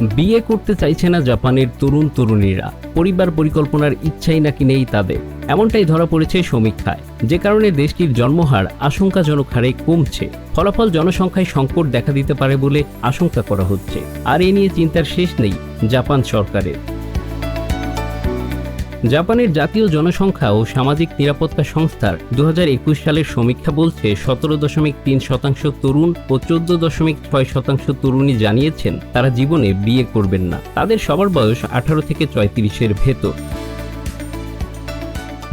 বিয়ে করতে চাইছে না জাপানের তরুণ তরুণীরা। পরিবার পরিকল্পনার ইচ্ছাই নাকি নেই তাদের। এমনটাই ধরা পড়েছে সমীক্ষায়। যে কারণে দেশটির জন্মহার আশঙ্কাজনক হারে কমছে। ফলাফল জনসংখ্যায় সংকট দেখা দিতে পারে বলে আশঙ্কা করা হচ্ছে। আর এ নিয়ে চিন্তার শেষ নেই জাপান সরকারের। জাপানের জাতীয় জনসংখ্যা ও সামাজিক নিরাপত্তা সংস্থার দু হাজার একুশ সালের সমীক্ষা বলছে সতেরো দশমিক তিন শতাংশ তরুণ ও চোদ্দ দশমিক ছয় শতাংশ তরুণী জানিয়েছেন তারা জীবনে বিয়ে করবেন না। তাদের সবার বয়স আঠারো থেকে ছয়ত্রিশের ভেতর।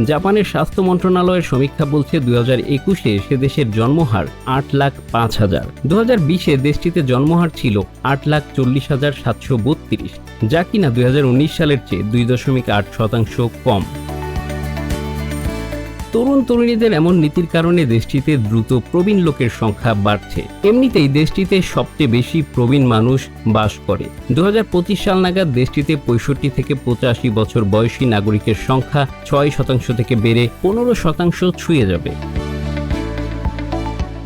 জাপানের স্বাস্থ্য মন্ত্রণালয়ের সমীক্ষা বলছে দু হাজার একুশে সে দেশের জন্মহার আট লাখ পাঁচ হাজার। দু হাজার বিশে দেশটিতে জন্মহার ছিল আট লাখ চল্লিশ হাজার সাতশো বত্রিশ, যা কিনা দুই হাজার উনিশ সালের চেয়ে দুই দশমিক আট শতাংশ কম। তরুণ তরুণীদের এমন নীতির কারণে দেশটিতে দ্রুত প্রবীণ লোকের সংখ্যা বাড়ছে। এমনিতেই দেশটিতে সবচেয়ে বেশি প্রবীণ মানুষ বাস করে। দু হাজার পঁচিশ সাল নাগাদ দেশটিতে পঁয়ষট্টি থেকে পঁচাশি বছর বয়সী নাগরিকের সংখ্যা ছয় শতাংশ থেকে বেড়ে পনেরো শতাংশ ছুঁয়ে যাবে।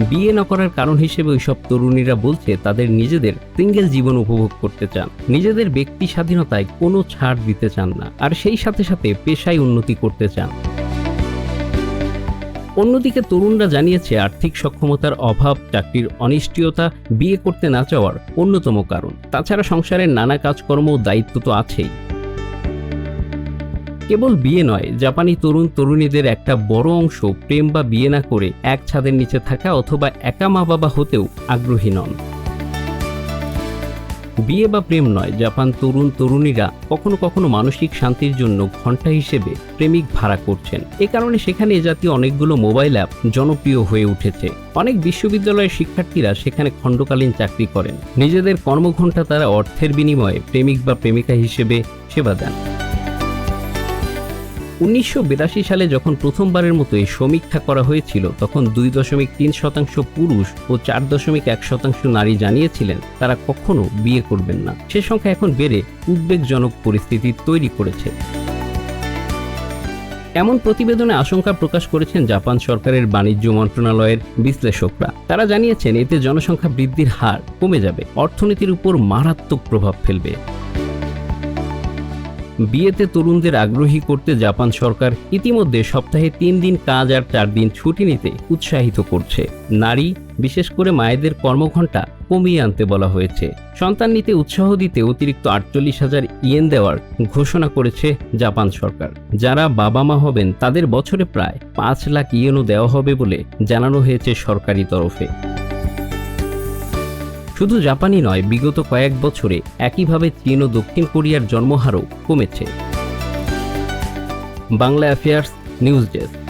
বিয়ে না করার কারণ হিসেবে ওইসব তরুণীরা বলছে তাদের নিজেদের সিঙ্গেল জীবন উপভোগ করতে চান। নিজেদের ব্যক্তি স্বাধীনতায় কোনো ছাড় দিতে চান না। আর সেই সাথে সাথে পেশায় উন্নতি করতে চান। অন্যদিকে তরুণরা জানিয়েছে, আর্থিক সক্ষমতার অভাব, চাকরির অনিশ্চয়তা, বিয়ে করতে না চাওয়ার অন্যতম কারণ। তাছাড়া সংসারের নানা কাজকর্ম ও দায়িত্ব তো আছেই। কেবল বিয়ে নয়, জাপানি তরুণ তরুণীদের একটা বড় অংশ প্রেম বা বিয়ে না করে এক ছাদের নিচে থাকা অথবা একা মা বাবা হতেও আগ্রহী নন। বিয়ে বা প্রেম নয়, জাপান তরুণ তরুণীরা কখনো কখনো মানসিক শান্তির জন্য ঘণ্টা হিসেবে প্রেমিক ভাড়া করছেন। এ কারণে সেখানে এ জাতীয় অনেকগুলো মোবাইল অ্যাপ জনপ্রিয় হয়ে উঠেছে। অনেক বিশ্ববিদ্যালয়ের শিক্ষার্থীরা সেখানে খণ্ডকালীন চাকরি করেন। নিজেদের কর্মঘণ্টা তারা অর্থের বিনিময়ে প্রেমিক বা প্রেমিকা হিসেবে সেবা দেন। উনিশশো সালে যখন প্রথমবারের মতো এই সমীক্ষা করা হয়েছিল, তখন দুই দশমিক তিন শতাংশ পুরুষ ও চার দশমিক এক শতাংশ নারী জানিয়েছিলেন, তারা কখনো বিয়ে করবেন না। সে সংখ্যা এখন বেড়ে উদ্বেগজনক পরিস্থিতি তৈরি করেছে। এমন প্রতিবেদনে আশঙ্কা প্রকাশ করেছেন জাপান সরকারের বাণিজ্য মন্ত্রণালয়ের বিশ্লেষকরা। তারা জানিয়েছেন, এতে জনসংখ্যা বৃদ্ধির হার কমে যাবে, অর্থনীতির উপর মারাত্মক প্রভাব ফেলবে। বিয়েতে তরুণদের আগ্রহী করতে জাপান সরকার ইতিমধ্যে সপ্তাহে তিন দিন কাজ আর চার দিন ছুটি নিতে উৎসাহিত করছে। নারী, বিশেষ করে মায়েদের কর্মঘণ্টা কমিয়ে আনতে বলা হয়েছে। সন্তান নিতে উৎসাহ দিতে অতিরিক্ত আটচল্লিশ হাজার ইয়েন দেওয়ার ঘোষণা করেছে জাপান সরকার। যারা বাবা মা হবেন, তাদের বছরে প্রায় পাঁচ লাখ ইয়েনও দেওয়া হবে বলে জানানো হয়েছে সরকারি তরফে। শুধু জাপানি নয়, বিগত কয়েক বছরে একইভাবে চীন ও দক্ষিণ কোরিয়ার জন্মহারও কমেছে। Bangla affairs, news desk.